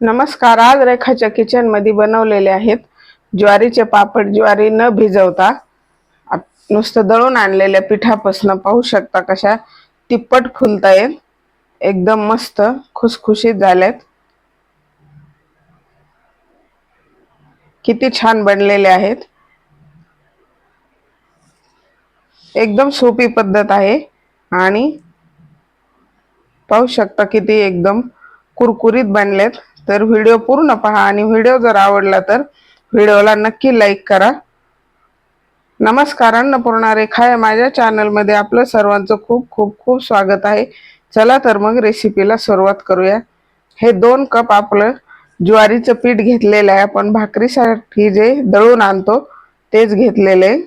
नमस्कार आज रेखाच्या किचनमध्ये बनवलेले आहेत ज्वारीचे पापड. ज्वारी न भिजवता नुसतं दळून आणलेल्या पिठापासून पाहू शकता कशा तिप्पट फुलतायत एकदम मस्त खुसखुशीत झाल्यात किती छान बनलेले आहेत. एकदम सोपी पद्धत आहे आणि पाहू शकता किती एकदम कुरकुरीत बनलेत. तर व्हिडिओ पूर्ण पहा आणि व्हिडिओ जर आवडला तर व्हिडिओला नक्की लाईक करा. नमस्कार अन्नपूर्णा रेखा या माझ्या चॅनलमध्ये आपलं सर्वांचं खूप खूप खूप स्वागत आहे. चला तर मग रेसिपीला सुरुवात करूया. हे दोन कप आपलं ज्वारीचं पीठ घेतलेलं आहे. आपण भाकरीसाठी जे दळून आणतो तेच घेतलेले आहे.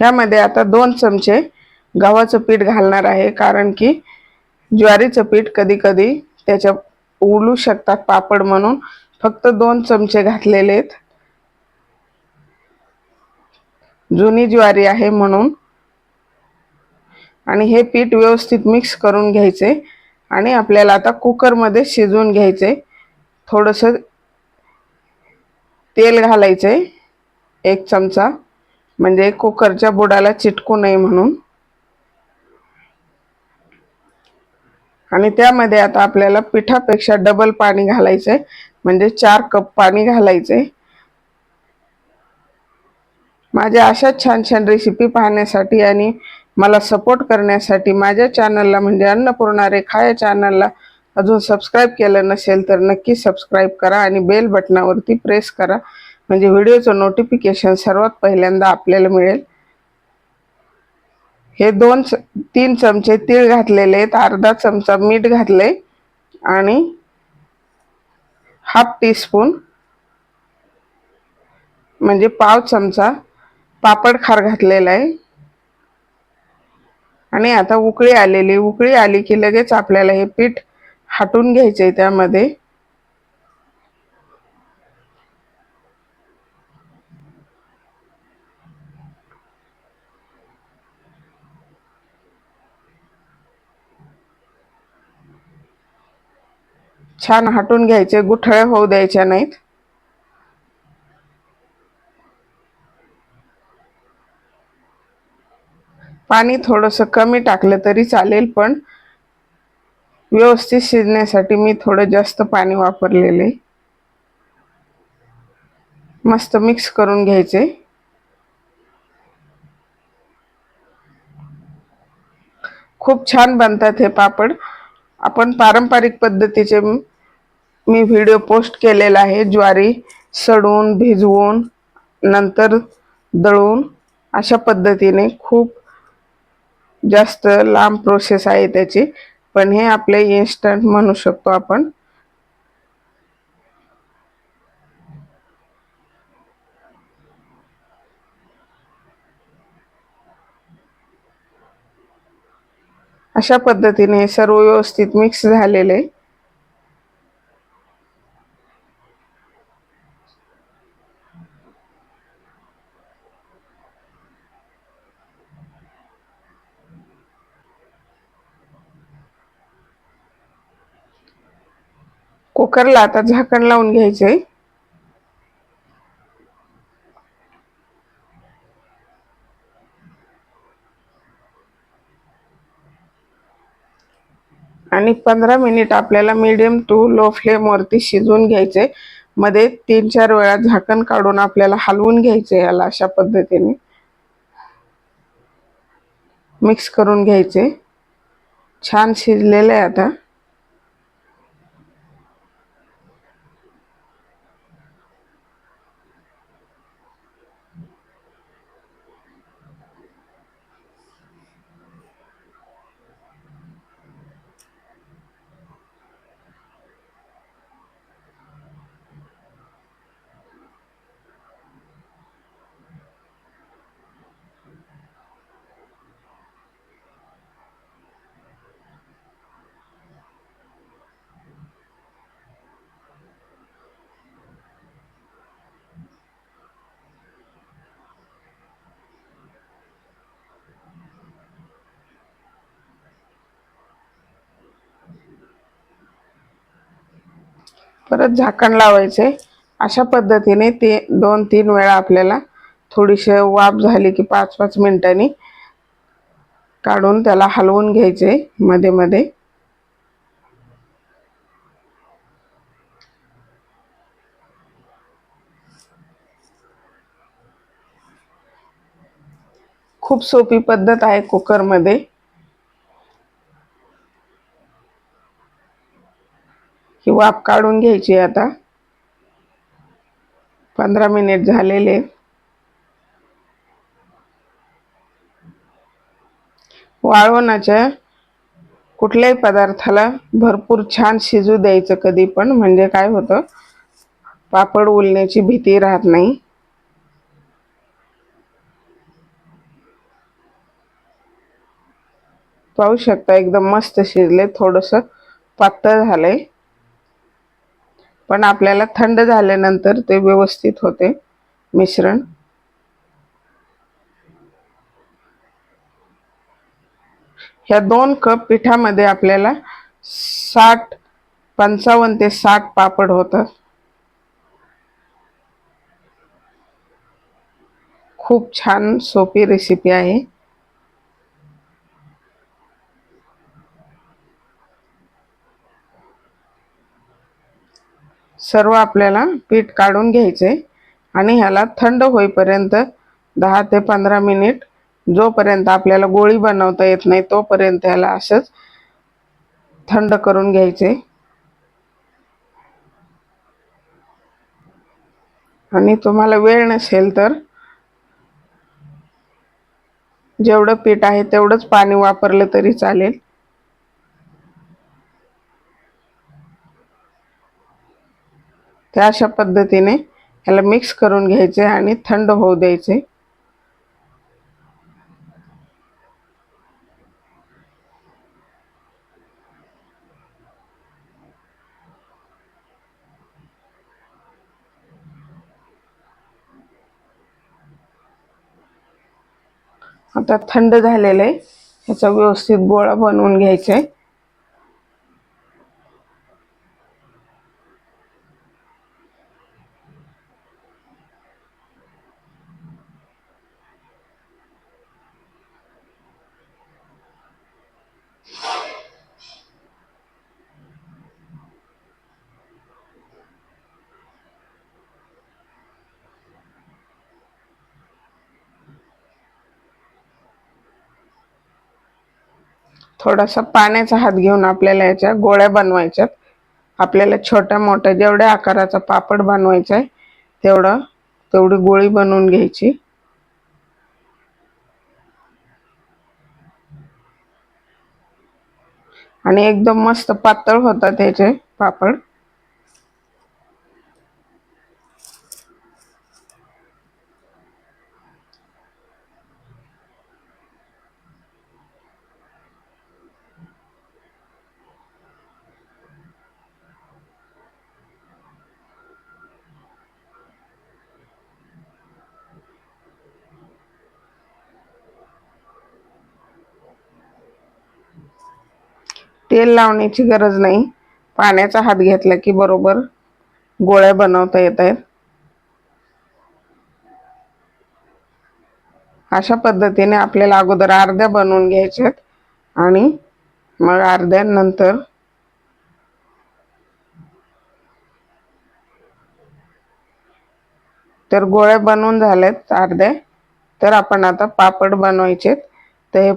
ह्यामध्ये आता दोन चमचे गव्हाचं पीठ घालणार आहे कारण की ज्वारीचं पीठ कधी कधी त्याच्या उलू शकतात पापड म्हणून. फक्त दोन चमचे घातलेले आहेत. जुनी ज्वारी आहे म्हणून. आणि हे पीठ व्यवस्थित मिक्स करून घ्यायचे आणि आपल्याला आता कुकरमध्ये शिजवून घ्यायचे. थोडंसं तेल घालायचे एक चमचा. म्हणजे कुकरच्या बुडाला चिटकू नये म्हणून. आणि त्यामध्ये आता आपल्याला पिठापेक्षा डबल पाणी घालायचंय. म्हणजे चार कप पाणी घालायचे माझ्या अशा छान छान रेसिपी पाहण्यासाठी आणि मला सपोर्ट करण्यासाठी माझ्या चॅनलला म्हणजे अन्नपूर्णा रेखा या चॅनलला अजून सबस्क्राईब केलं नसेल तर नक्की सबस्क्राईब करा आणि बेल बटनावरती प्रेस करा. म्हणजे व्हिडिओचं नोटिफिकेशन सर्वात पहिल्यांदा आपल्याला मिळेल. हे दोन तीन चमचे तीळ घातलेले आहेत. अर्धा चमचा मीठ घातले आणि हाफ टीस्पून म्हणजे पाव चमचा पापड खार घातलेला आहे. आणि आता उकळी आलेली उकळी आली की लगेच आपल्याला हे पीठ हाटून घ्यायचे त्यामध्ये. छान हटून घ्यायचे गुठळे होऊ द्यायच्या नाहीत. पाणी थोडंसं कमी टाकलं तरी चालेल पण व्यवस्थित शिजण्यासाठी मी थोडं जास्त पाणी वापरलेले. मस्त मिक्स करून घ्यायचे. खूप छान बनतात हे पापड. आपण पारंपरिक पद्धतीचे मी व्हिडिओ पोस्ट केलेला आहे. ज्वारी सडून भिजवून नंतर दळून अशा पद्धतीने खूप जास्त लांब प्रोसेस आहे त्याची. पण हे आपले इन्स्टंट म्हणू शकतो आपण. अशा पद्धतीने सर्व व्यवस्थित मिक्स झालेले. कुकरला आता झाकण लावून घ्यायचंय. आणि पंधरा मिनिट आपल्याला मीडियम टू लो फ्लेमवरती शिजवून घ्यायचे मध्ये तीन चार वेळा झाकण काढून आपल्याला हलवून घ्यायचे याला अशा पद्धतीने. मिक्स करून घ्यायचे छान शिजलेले आहे आता. परत झाकण लावायचे. अशा पद्धतीने ते दोन तीन वेळा आपल्याला थोडीशी वाफ झाली की पाच पाच मिनिटांनी काढून त्याला हलवून घ्यायचे मध्ये मध्ये. खूप सोपी पद्धत आहे कुकरमध्ये ही वाफ काढून घ्यायची आता. पंधरा मिनिट झालेले. वाळवणाच्या कुठल्याही पदार्थाला भरपूर छान शिजू द्यायचं कधी पण म्हणजे काय होतं? पापड उलण्याची भीती राहत नाही. पाहू शकता एकदम मस्त शिजले थोडंसं पातळ झालंय. पण आपल्याला थंड झाल्यानंतर ते व्यवस्थित होते मिश्रण. ह्या दोन कप पिठामध्ये आपल्याला साठ पंचावन्न ते साठ पापड होतात. खूप छान सोपी रेसिपी आहे. सर्व आपल्याला पीठ काढून घ्यायचे आणि ह्याला थंड होईपर्यंत दहा ते पंधरा मिनिट जोपर्यंत आपल्याला गोळी बनवता येत नाही तोपर्यंत ह्याला असंच थंड करून घ्यायचे. आणि तुम्हाला वेळ नसेल तर जेवढं पीठ आहे तेवढंच पाणी वापरलं तरी चालेल. त्या अशा पद्धतीने ह्याला मिक्स करून घ्यायचे आणि थंड होऊ द्यायचे. आता थंड झालेलं आहे ह्याचा व्यवस्थित गोळा बनवून घ्यायचा. आहे थोडासा पाण्याचा हात घेऊन आपल्याला याच्या गोळ्या बनवायच्यात आपल्याला छोट्या मोठ्या जेवढ्या आकाराचा पापड बनवायचा आहे तेवढं तेवढी गोळी बनवून घ्यायची. आणि एकदम मस्त पातळ होतात त्याचे पापड. तेल लावण्याची गरज नाही. पाण्याचा हात घेतला की बरोबर गोळ्या बनवता येत आहेत. अशा पद्धतीने आपल्याला अगोदर अर्ध्या बनवून घ्यायच्यात आणि मग अर्ध्यानंतर तर गोळ्या बनवून झाल्यात अर्ध्या तर आपण आता पापड बनवायचे ते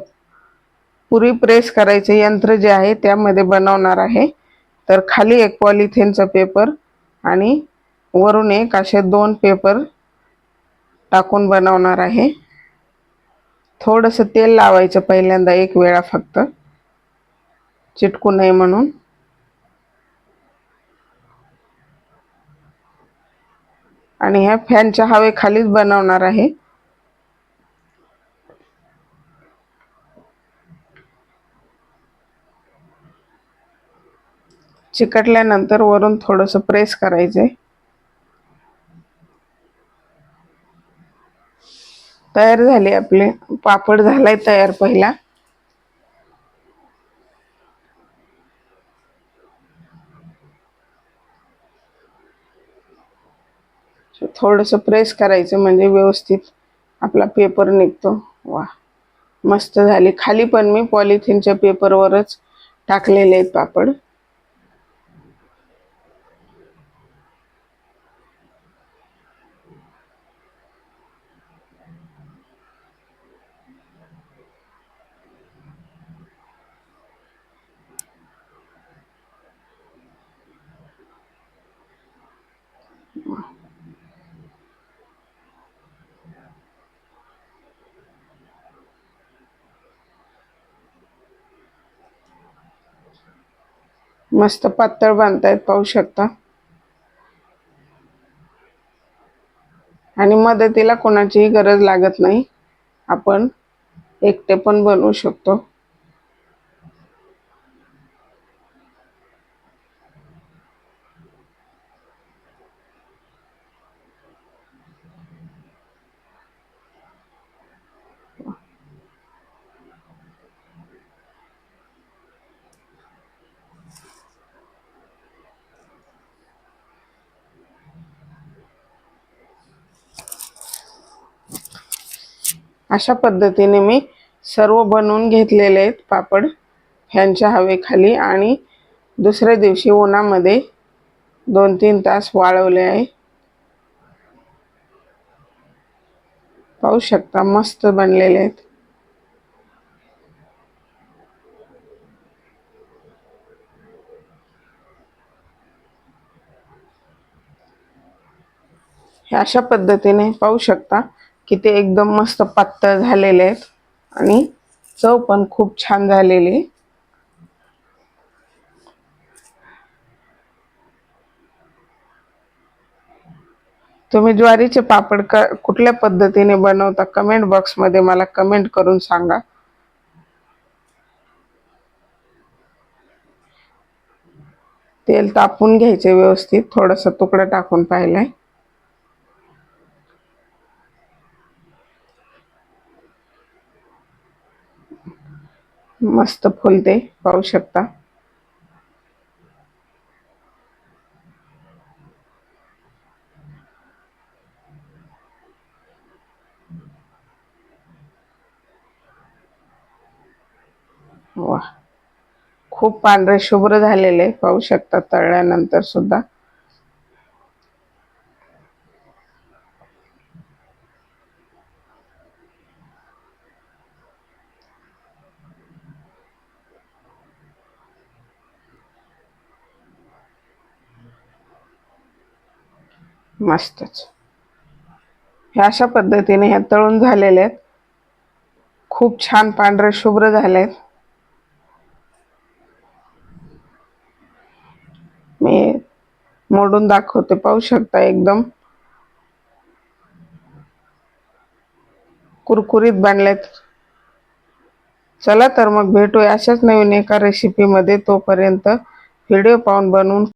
पुरी प्रेस करायचे यंत्र जे आहे त्यामध्ये बनवणार आहे. तर खाली एक पॉलिथिनचा पेपर आणि वरून एक असे दोन पेपर टाकून बनवणार आहे. थोडंसं तेल लावायचं पहिल्यांदा एक वेळा फक्त. चिटकू नये म्हणून. आणि ह्या फॅनच्या हवेखालीच बनवणार आहे. चिकटल्यानंतर वरून थोडंसं प्रेस करायचंय. तयार झाले आपले. पापड झालाय तयार पहिला. थोडंसं प्रेस करायचं म्हणजे व्यवस्थित आपला पेपर निघतो. वा मस्त झाली. खाली पण मी पॉलिथिनच्या पेपरवरच टाकलेले आहेत पापड. मस्त पातळ बांधतायत पाहू शकता. आणि मदतीला कोणाचीही गरज लागत नाही. आपण एकटे पण बनवू शकतो. अशा पद्धतीने मी सर्व बनवून घेतलेले आहेत पापड ह्यांच्या हवेखाली आणि दुसऱ्या दिवशी उन्हामध्ये दोन तीन तास वाळवले आहे. पाहू शकता मस्त बनलेले आहेत. हे अशा पद्धतीने पाहू शकता की ते एकदम मस्त पातळ झालेले आहेत. आणि चव पण खूप छान झालेली तुम्ही ज्वारीचे पापड क कुठल्या पद्धतीने बनवता? कमेंट बॉक्समध्ये मला कमेंट करून सांगा. तेल तापून घ्यायचे व्यवस्थित. थोडंसं तुकडा टाकून पाहिलंय. मस्त फुलते पाहू शकता. वा खूप पांढरे शुभ्र झालेले पाहू शकता तळल्यानंतर सुद्धा. मस्तच. ह्या अशा पद्धतीने ह्या तळून झालेले आहेत खूप छान पांढरे शुभ्र झाले आहेत मी मोडून दाखवते पाहू शकता एकदम. कुरकुरीत बनलेत. चला तर मग भेटूया अशाच नवीन एका रेसिपीमध्ये तोपर्यंत व्हिडिओ पाहून बनवून